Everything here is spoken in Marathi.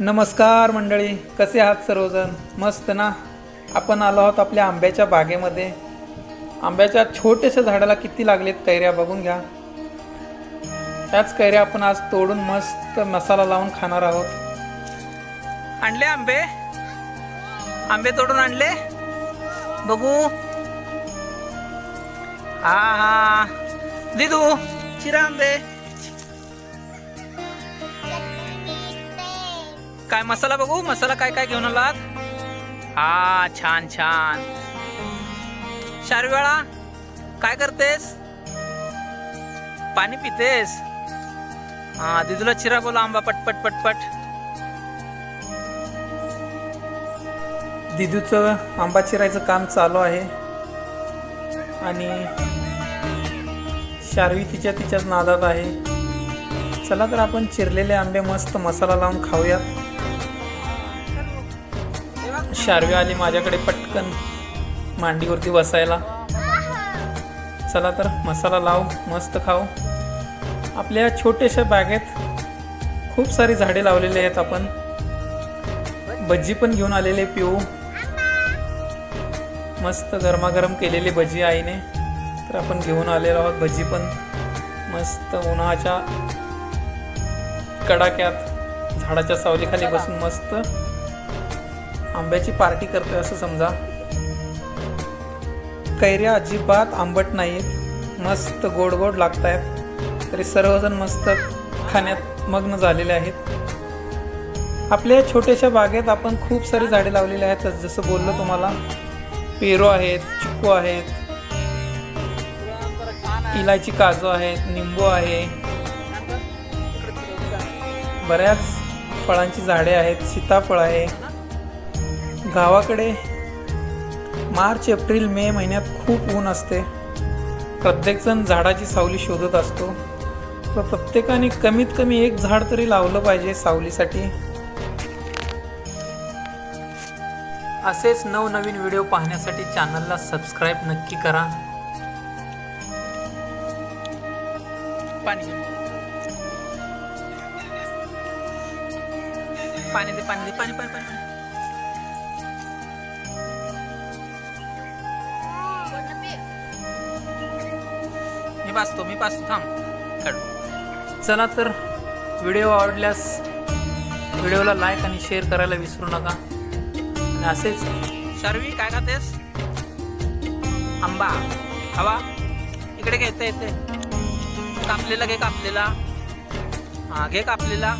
नमस्कार मंडळी कसे आहात सर्वजण? मस्त ना? आपण आलो आहोत आपल्या आंब्याच्या बागेमध्ये. आंब्याच्या छोट्याशा झाडाला किती लागलेत कैऱ्या बघून घ्या. त्याच कैऱ्या आपण आज तोडून मस्त मसाला लावून खाणार आहोत. आणले आंबे? आंबे तोडून आणले? बघू. हा हा. दिदू चिरा आंबे. काय मसाला बघू? मसाला काय काय घेऊन आलात? हा छान छान. शारवेळा काय करतेस? पाणी पितेस? हा दिदूला चिरा बोला आंबा पटपट पटपट दिदूचं आंबा चिरायचं काम चालू आहे. आणि शारवी तिच्या तिच्याच नादात आहे. चला तर आपण चिरलेले आंबे मस्त मसाला लावून खाऊयात. शार्वी आली माझ्याकडे पटकन मांडीवरती बसायला. चला तर मसाला लावू मस्त खाऊ आपल्या छोट्याशा बागेत खूप सारी झाडे लावलेली आहेत आपण. भज्जी पण घेऊन आलेले पिऊ. मस्त गरमागरम केलेली भजी आईने. तर आपण घेऊन आलेलो आहोत भजी पण. मस्त उन्हाच्या कडाक्यात झाडाच्या सावलीखाली बसून मस्त आंब्याची पार्टी करतोय असं समजा. कैऱ्या अजिबात आंबट नाहीत मस्त गोड गोड लागत आहेत तरी सर्वजण मस्त खाण्यात मग्न झालेले आहेत. आपल्या छोट्याशा बागेत आपण खूप सारी झाडे लावलेली आहेत. जसं बोललो तुम्हाला. पेरू आहेत चिकू आहेत. इलायची काजू आहेत निंबू आहे. बऱ्याच फळांची झाडे आहेत. सीताफळ आहे. गावाकडे मार्च एप्रिल मे महिन्यात खूप ऊन असते. प्रत्येकजण झाडाची सावली शोधत असतो. तर प्रत्येकाने कमीत कमी एक झाड तरी लावलं पाहिजे सावलीसाठी. असेच नवनवीन व्हिडिओ पाहण्यासाठी चॅनलला सबस्क्राईब नक्की करा. पाणी पाणी दे पाणी दे पाणी पाणी पाणी. मी पाचतो मी पाचतो थांब. काढू. चला तर व्हिडिओ आवडल्यास व्हिडिओला लाईक आणि शेअर करायला विसरू नका. आणि असेच. शर्वी काय खातेस? आंबा. हवा इकडे घेता येते येते कापलेला घे कापलेला. हा घे कापलेला.